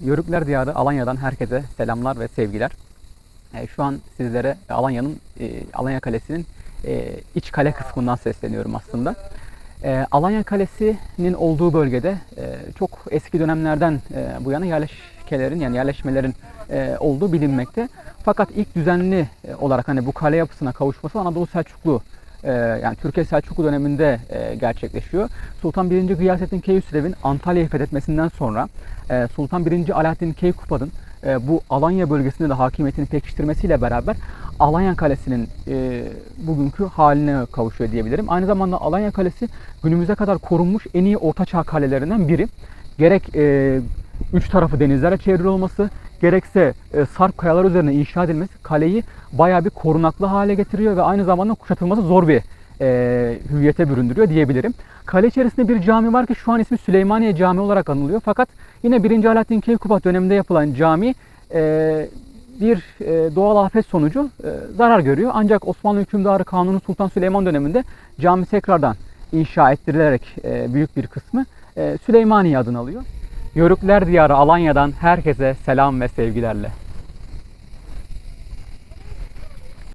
Yörükler Diyarı Alanya'dan herkese selamlar ve sevgiler. E, Şu an sizlere Alanya'nın e, Alanya Kalesi'nin e, iç kale kısmından sesleniyorum aslında. Alanya Kalesi'nin olduğu bölgede çok eski dönemlerden bu yana yerleşkelerin yani yerleşmelerin olduğu bilinmekte. Fakat ilk düzenli olarak hani bu kale yapısına kavuşması Anadolu Selçuklu e, yani Türkiye Selçuklu döneminde e, gerçekleşiyor. Sultan 1. Gıyasettin Keyhüsrev'in Antalya'yı fethetmesinden sonra e, Sultan 1. Alaaddin Keykubat'ın e, bu Alanya bölgesinde de hakimiyetini pekiştirmesiyle beraber Alanya Kalesi'nin bugünkü haline kavuşuyor diyebilirim. Aynı zamanda Alanya Kalesi günümüze kadar korunmuş en iyi ortaçağ kalelerinden biri. Gerek üç tarafı denizlerle çevrili olması, gerekse e, sarp kayalar üzerine inşa edilmesi kaleyi bayağı bir korunaklı hale getiriyor ve aynı zamanda kuşatılması zor bir e, hüviyete büründürüyor diyebilirim. Kale içerisinde bir cami var ki şu an ismi Süleymaniye Camii olarak anılıyor. Fakat yine 1. Alaaddin Keykubat döneminde yapılan cami e, bir e, doğal afet sonucu e, zarar görüyor. Ancak Osmanlı hükümdarı Kanuni Sultan Süleyman döneminde cami tekrardan inşa ettirilerek e, büyük bir kısmı e, Süleymaniye adını alıyor. Yörükler Diyarı Alanya'dan herkese selam ve sevgilerle.